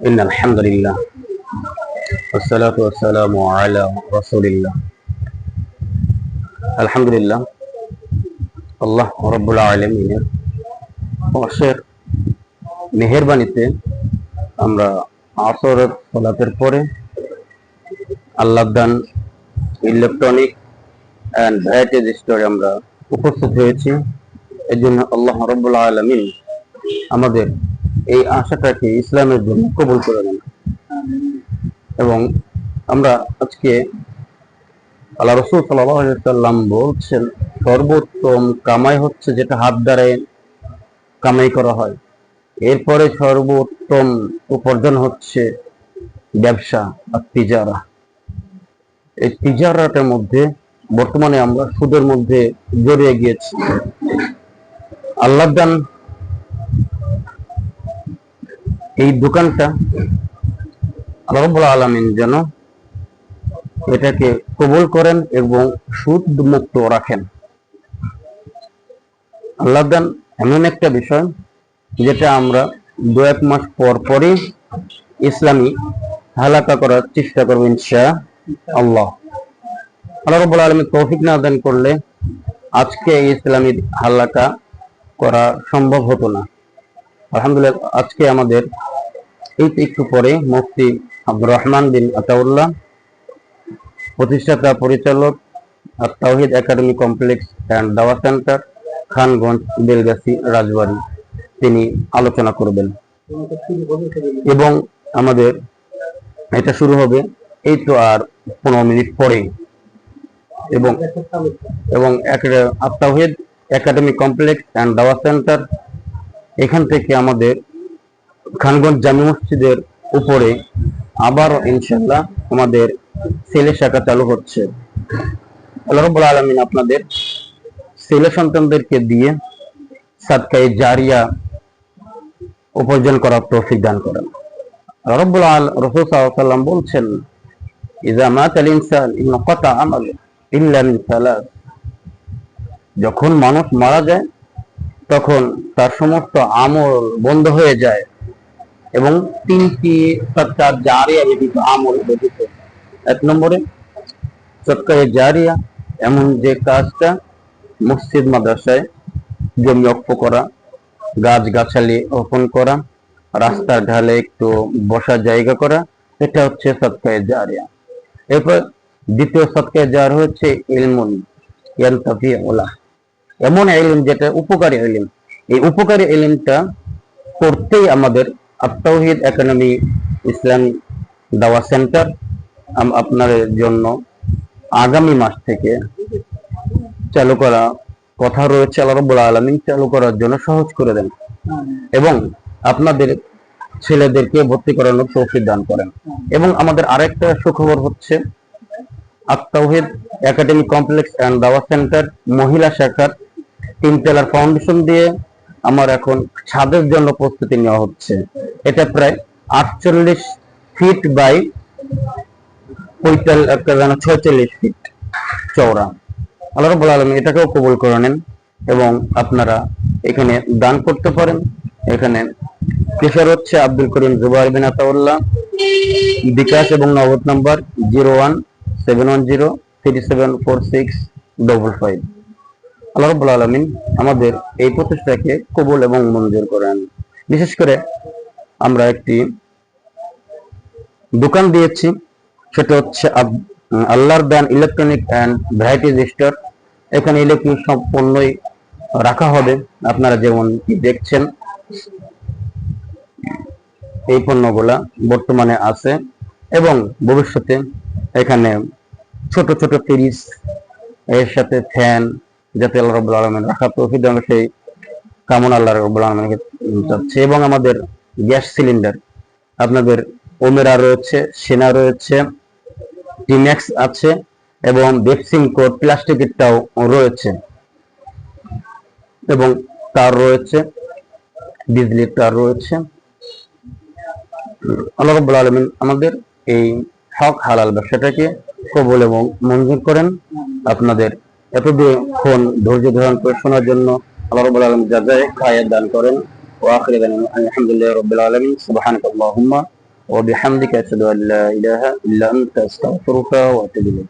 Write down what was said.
إن الحمد لله والصلاة والسلام على رسول الله الحمد لله আল্লাহ রব্বুল আলমিনের অশের মেহরবানিতে আমরা আসরের সলাতের পরে আল্লাহ দান ইলেকট্রনিক অ্যান্ড ভ্যারাইটিজ স্টোরে আমরা উপস্থিত হয়েছি এর জন্য আল্লাহ রব্বুল আলমিন আমাদের এই আশাটাকে ইসলামের জন্য কবুল করে নেন। এবং আমরা আজকে আল্লাহ রসুল সাল্লাম বলছেন, সর্বোত্তম কামাই হচ্ছে যেটা হাত দ্বারায় কামাই করা হয়। এরপরে সর্বোত্তম উপার্জন হচ্ছে ব্যবসা আর তিজারা। এই তিজারাটার মধ্যে বর্তমানে আমরা সুদের মধ্যে জড়িয়ে গিয়েছি। আল্লাহ দান এই দোকানটা রাব্বুল আলামিন যেন এটাকে কবুল করেন এবং সুদ মুক্ত রাখেন। আল্লাহ দান এমন একটা বিষয় যেটা আমরা দু এক মাস পর পরই ইসলামী হালাকা করার চেষ্টা করব ইনশা আল্লাহ আল্লাহ রব্বুল আলমী তৌফিক না দান করলে আজকে ইসলামী হালাকা করা সম্ভব হতো না। আলহামদুলিল্লাহ, আজকে আমাদের এই তো একটু পরে মুফতি আব্দুর রহমান বিন আতাউল্লাহ, প্রতিষ্ঠাতা পরিচালক Tawhid academy complex and Dawah center, Khanganj, Belgachhi, Rajbari. তিনি আলোচনা করবেন। এবং আমাদের এটা শুরু হবে এই তো আর পনেরো মিনিট পরে। এবং এবং Tawhid academy complex and Dawah center, এখান থেকে আমাদের খানগঞ্জ জামি মসজিদের উপরে আবারও ইনশাল্লাহ আমাদের ছেলে শাখা চালু হচ্ছে। আল্লাহ রব্বুল আলমিন আপনাদের ছেলে সন্তানদেরকে দিয়ে সাদকায়ে জারিয়া উপার্জন করার তৌফিক দান করেন। রব্বুল আল, রসুল সাল্লাম বলছেন ইজা আল ইনসান ইনকাতা আমাল ইল্লা মিন সালাস যখন মানুষ মারা যায়, তখন তার সমস্ত আমল বন্ধ হয়ে যায়। এবং তিনটি সৎকার জারিয়া ব্যতীত আমল ব্যতীত এক নম্বরে সৎকারে জারিয়া, এমন যে কাজটা মসজিদ মাদ্রাসায় জমি অক্ষ করা গাছ গাছালি রোপণ করা, রাস্তার ঢালে একটু বসার জায়গা করা, এটা হচ্ছে সৎকারে জারিয়া। এরপর দ্বিতীয় সৎকারে জার হচ্ছে ইলমুন ওলা এমন এলিম যেটা উপকারী এলিম এই উপকারী এলিমটা করতেই আমাদের আত্মাহিদ একাডেমি ইসলাম দাওয়া সেন্টার আপনাদের জন্য আগামী মাস থেকে চালু করা কথা রয়েছে আল্লাহ রব্বুল আলমিন, চালু করার জন্য সহজ করে দেন। এবং আপনাদের ছেলেদেরকে ভর্তি করানোর তৌফিক দান করেন। এবং আমাদের আরেকটা সুখবর হচ্ছে, আত্মাহিদ academy complex and Dawah center, মহিলা শাখার তিনতলার ফাউন্ডেশন দিয়ে আমার এখন ছাদের জন্য প্রস্তুতি নেওয়া হচ্ছে। এটা প্রায় আটচল্লিশ ফিট বাই পঁয়তাল্লিশ ছয়চল্লিশ ফিট চওড়া। আল্লাহ রব্বুল আলম এটাকেও কবুল করে নেন এবং আপনারা এখানে দান করতে পারেন। এখানে কৃষর হচ্ছে আব্দুল করিম জুবাইর বিন আতাউল্লাহ। বিকাশ এবং Nagad number zero one seven one zero three seven four six double five. আল্লাহ রব্বুল আলমিন আমাদের এই প্রচেষ্টাকে কবুল এবং মঞ্জুর করেন। বিশেষ করে আমরা একটি দোকান দিয়েছি, সেটা হচ্ছে আল্লাহর দান ইলেকট্রনিক অ্যান্ড ভ্যারাইটিজ স্টোর এখানে ইলেকট্রনিক সব পণ্যই রাখা হবে। আপনারা যেমন কি দেখছেন, এই পণ্যগুলা বর্তমানে আছে এবং ভবিষ্যতে এখানে ছোট ছোট ফ্রিজ এর সাথে ফ্যান যাতে আল্লাহ রব্বুল আলমেন রাখা তৌফিক দান, সেই কামনা আল্লাহ রব্বুল আলমেনকে চাচ্ছে এবং আমাদের গ্যাস সিলিন্ডার, আপনাদের ওমেরা রয়েছে, সেনা রয়েছে টিম্যাক্স আছে, এবং বেপসিং কোড প্লাস্টিকেরটাও রয়েছে, এবং তার রয়েছে বিজলির তার রয়েছে। আল্লাহ রব্বুল আলমিন আমাদের এই হক হালাল ব্যবসাটাকে কবল এবং মঞ্জুর করেন। আপনাদের এতক্ষণ ধৈর্য ধারণ করে শোনার জন্য আল্লাহ রবুল আলম জাজায় খায়ের দান করেন। ও আখরি আলহামদুলিল্লাহ রবিল আলমিন। সুবাহানক আল্লাহুম্মা ও বিহামদিকা আসাদু আল্লাহ ইলাহা ইল্লা আনতা আস্তাগফিরুকা ওয়া আতুবু ইলাইক।